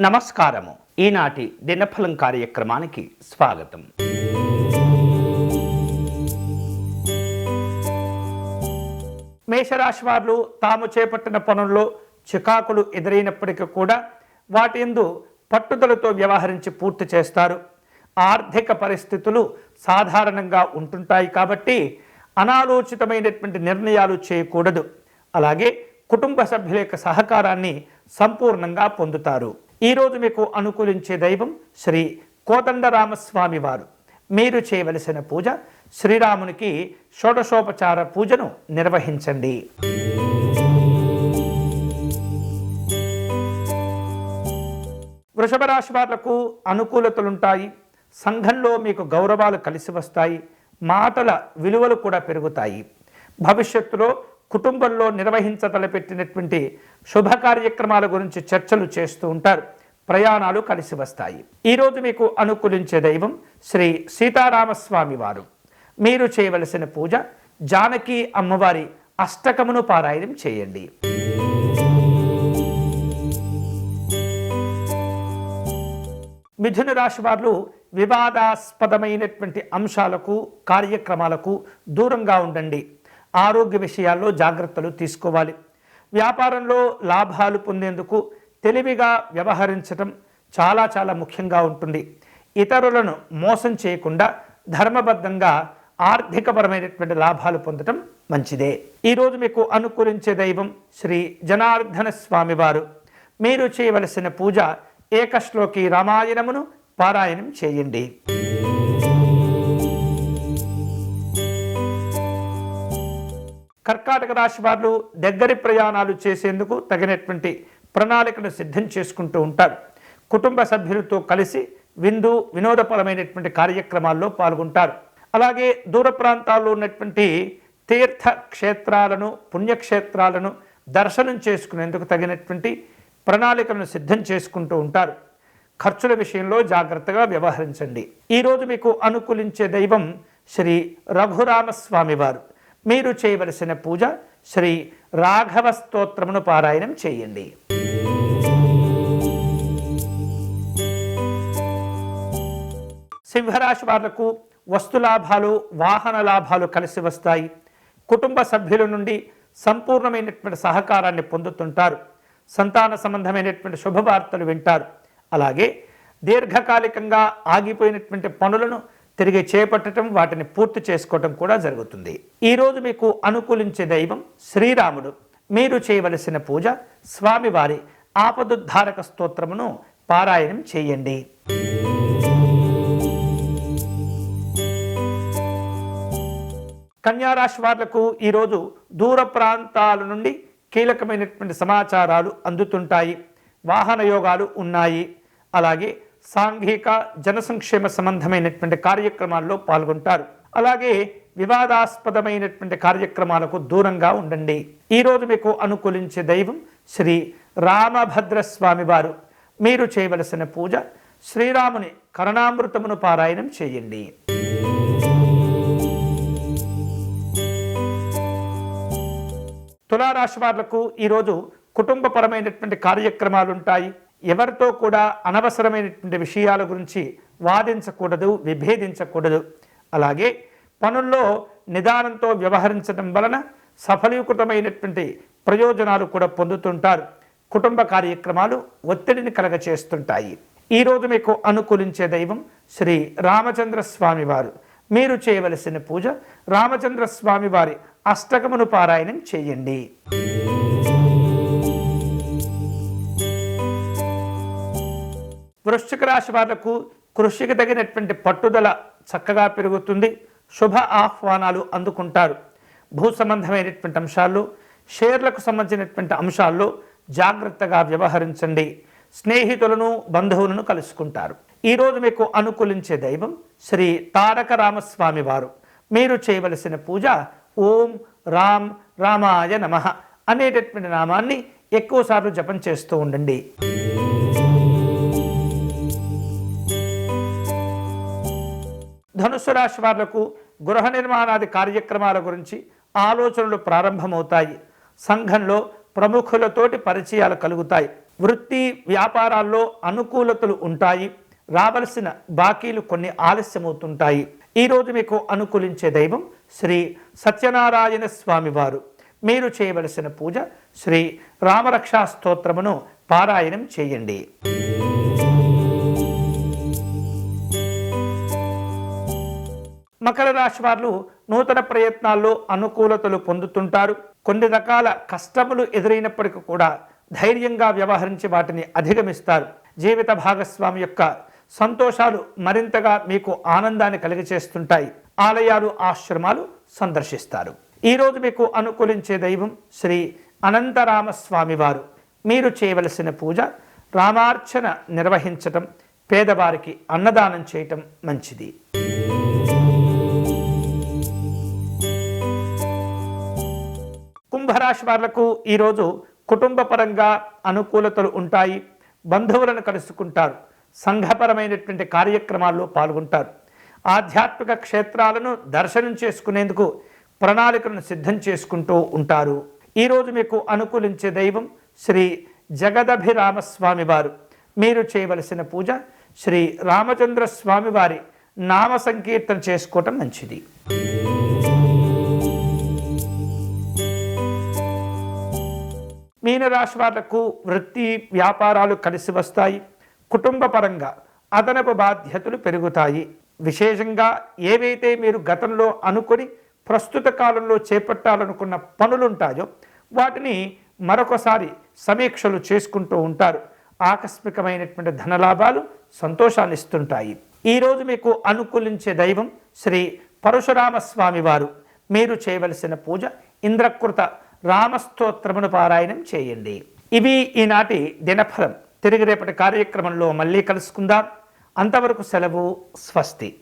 నమస్కారము. ఈనాటి దినఫలం కార్యక్రమానికి స్వాగతం. మేషరాశి వారు తాము చేపట్టిన పనుల్లో చికాకులు ఎదురైనప్పటికీ కూడా వాటి ఎందు పట్టుదలతో వ్యవహరించి పూర్తి చేస్తారు. ఆర్థిక పరిస్థితులు సాధారణంగా ఉంటుంటాయి కాబట్టి అనాలోచితమైనటువంటి నిర్ణయాలు చేయకూడదు. అలాగే కుటుంబ సభ్యుల యొక్క సహకారాన్ని సంపూర్ణంగా పొందుతారు. ఈరోజు మీకు అనుకూలించే దైవం శ్రీ కోదండరామస్వామి వారు. మీరు చేయవలసిన పూజ శ్రీరామునికి షోడశోపచార పూజను నిర్వహించండి. వృషభ రాశి వాళ్ళకు అనుకూలతలుంటాయి. సంఘంలో మీకు గౌరవాలు కలిసి వస్తాయి. మాటల విలువలు కూడా పెరుగుతాయి. భవిష్యత్తులో కుటుంబంలో నిర్వహించతలపెట్టినటువంటి శుభ కార్యక్రమాల గురించి చర్చలు చేస్తూ ఉంటారు. ప్రయాణాలు కలిసి వస్తాయి. ఈరోజు మీకు అనుకూలించే దైవం శ్రీ సీతారామస్వామి వారు. మీరు చేయవలసిన పూజ జానకి అమ్మవారి అష్టకమును పారాయణం చేయండి. మిథున రాశి వారు వివాదాస్పదమైనటువంటి అంశాలకు కార్యక్రమాలకు దూరంగా ఉండండి. ఆరోగ్య విషయాల్లో జాగ్రత్తలు తీసుకోవాలి. వ్యాపారంలో లాభాలు పొందేందుకు తెలివిగా వ్యవహరించడం చాలా చాలా ముఖ్యంగా ఉంటుంది. ఇతరులను మోసం చేయకుండా ధర్మబద్ధంగా ఆర్థికపరమైనటువంటి లాభాలు పొందటం మంచిదే. ఈరోజు మీకు అనుకూలించే దైవం శ్రీ జనార్దన స్వామివారు మీరు చేయవలసిన పూజ ఏకశ్లోకి రామాయణమును పారాయణం చేయండి. కర్కాటక రాశి వారు దగ్గరి ప్రయాణాలు చేసేందుకు తగినటువంటి ప్రణాళికను సిద్ధం చేసుకుంటూ ఉంటారు. కుటుంబ సభ్యులతో కలిసి విందు వినోదపరమైనటువంటి కార్యక్రమాల్లో పాల్గొంటారు. అలాగే దూర ప్రాంతాల్లో ఉన్నటువంటి తీర్థ క్షేత్రాలను పుణ్యక్షేత్రాలను దర్శనం చేసుకునేందుకు తగినటువంటి ప్రణాళికలను సిద్ధం చేసుకుంటూ ఉంటారు. ఖర్చుల విషయంలో జాగ్రత్తగా వ్యవహరించండి. ఈరోజు మీకు అనుకూలించే దైవం శ్రీ రఘురామస్వామి వారు. మీరు చేయవలసిన పూజ శ్రీ రాఘవ స్తోత్రమును పారాయణం చేయండి. సింహరాశి వాళ్ళకు వస్తులాభాలు వాహన లాభాలు కలిసి వస్తాయి. కుటుంబ సభ్యుల నుండి సంపూర్ణమైనటువంటి సహకారాన్ని పొందుతుంటారు. సంతాన సంబంధమైనటువంటి శుభవార్తలు వింటారు. అలాగే దీర్ఘకాలికంగా ఆగిపోయినటువంటి పనులను తిరిగి చేపట్టడం వాటిని పూర్తి చేసుకోవటం కూడా జరుగుతుంది. ఈరోజు మీకు అనుకూలించే దైవం శ్రీరాముడు. మీరు చేయవలసిన పూజ స్వామివారి ఆపదుద్ధారక స్తోత్రమును పారాయణం చేయండి. కన్యారాశి వాళ్ళకు ఈరోజు దూర ప్రాంతాల నుండి కీలకమైనటువంటి సమాచారాలు అందుతుంటాయి. వాహన యోగాలు ఉన్నాయి. అలాగే సాంఘిక జనసంక్షేమ సంబంధమైనటువంటి కార్యక్రమాల్లో పాల్గొంటారు. అలాగే వివాదాస్పదమైనటువంటి కార్యక్రమాలకు దూరంగా ఉండండి. ఈరోజు మీకు అనుకూలించే దైవం శ్రీ రామభద్రస్వామి వారు. మీరు చేయవలసిన పూజ శ్రీరాముని కరుణామృతమును పారాయణం చేయండి. తులారాశి వాళ్ళకు ఈరోజు కుటుంబపరమైనటువంటి కార్యక్రమాలు ఉంటాయి ఎవరితో కూడా అనవసరమైనటువంటి విషయాల గురించి వాదించకూడదు విభేదించకూడదు. అలాగే పనుల్లో నిదానంతో వ్యవహరించడం వలన సఫలీకృతమైనటువంటి ప్రయోజనాలు కూడా పొందుతుంటారు. కుటుంబ కార్యక్రమాలు ఒత్తిడిని కలగచేస్తుంటాయి. ఈరోజు మీకు అనుకూలించే దైవం శ్రీ రామచంద్ర స్వామివారు మీరు చేయవలసిన పూజ రామచంద్ర స్వామివారి అష్టకమును పారాయణం చేయండి. వృశ్చిక రాశి వాళ్ళకు కృషికి తగినటువంటి పట్టుదల చక్కగా పెరుగుతుంది. శుభ ఆహ్వానాలు అందుకుంటారు. భూ సంబంధమైనటువంటి అంశాల్లో షేర్లకు సంబంధించినటువంటి అంశాల్లో జాగ్రత్తగా వ్యవహరించండి. స్నేహితులను బంధువులను కలుసుకుంటారు. ఈరోజు మీకు అనుకూలించే దైవం శ్రీ తారక రామస్వామి వారు. మీరు చేయవలసిన పూజ ఓం రామ్ రామాయ నమ అనేటటువంటి నామాన్ని ఎక్కువసార్లు జపం చేస్తూ ఉండండి. ధనుసు రాశి వాళ్ళకు గృహ నిర్మాణాది కార్యక్రమాల గురించి ఆలోచనలు ప్రారంభమవుతాయి. సంఘంలో ప్రముఖులతోటి పరిచయాలు కలుగుతాయి. వృత్తి వ్యాపారాల్లో అనుకూలతలు ఉంటాయి. రావలసిన బాకీలు కొన్ని ఆలస్యమవుతుంటాయి. ఈరోజు మీకు అనుకూలించే దైవం శ్రీ సత్యనారాయణ స్వామివారు మీరు చేయవలసిన పూజ శ్రీ రామరక్షా స్తోత్రమును పారాయణం చేయండి. మకర రాశి వారు నూతన ప్రయత్నాల్లో అనుకూలతలు పొందుతుంటారు. కొన్ని రకాల కష్టములు ఎదురైనప్పటికీ కూడా ధైర్యంగా వ్యవహరించి వాటిని అధిగమిస్తారు. జీవిత భాగస్వామి యొక్క సంతోషాలు మరింతగా మీకు ఆనందాన్ని కలిగచేస్తుంటాయి ఆలయాలు ఆశ్రమాలు సందర్శిస్తారు. ఈరోజు మీకు అనుకూలించే దైవం శ్రీ అనంతరామస్వామి వారు. మీరు చేయవలసిన పూజ రామార్చన నిర్వహించటం పేదవారికి అన్నదానం చేయటం మంచిది. కుంభరాశి వాళ్ళకు ఈరోజు కుటుంబ పరంగా అనుకూలతలు ఉంటాయి బంధువులను కలుసుకుంటారు సంఘపరమైనటువంటి కార్యక్రమాల్లో పాల్గొంటారు. ఆధ్యాత్మిక క్షేత్రాలను దర్శనం చేసుకునేందుకు ప్రణాళికలను సిద్ధం చేసుకుంటూ ఉంటారు. ఈరోజు మీకు అనుకూలించే దైవం శ్రీ జగదభిరామస్వామి వారు. మీరు చేయవలసిన పూజ శ్రీ రామచంద్ర స్వామివారి నామ సంకీర్తన చేసుకోవటం మంచిది. మీనరాశి వాళ్ళకు వృత్తి వ్యాపారాలు కలిసి వస్తాయి. కుటుంబ పరంగా అదనపు బాధ్యతలు పెరుగుతాయి. విశేషంగా ఏవైతే మీరు గతంలో అనుకొని ప్రస్తుత కాలంలో చేపట్టాలనుకున్న పనులుంటాయో వాటిని మరొకసారి సమీక్షలు చేసుకుంటూ ఉంటారు. ఆకస్మికమైనటువంటి ధనలాభాలు సంతోషాన్ని ఇస్తుంటాయి. ఈరోజు మీకు అనుకూలించే దైవం శ్రీ పరశురామస్వామి వారు. మీరు చేయవలసిన పూజ ఇంద్రకృత రామస్తోత్రమును పారాయణం చేయండి. ఇవి ఈనాటి దినఫలం. తిరిగి రేపటి కార్యక్రమంలో మళ్ళీ కలుసుకుందాం. అంతవరకు సెలవు స్వస్తి.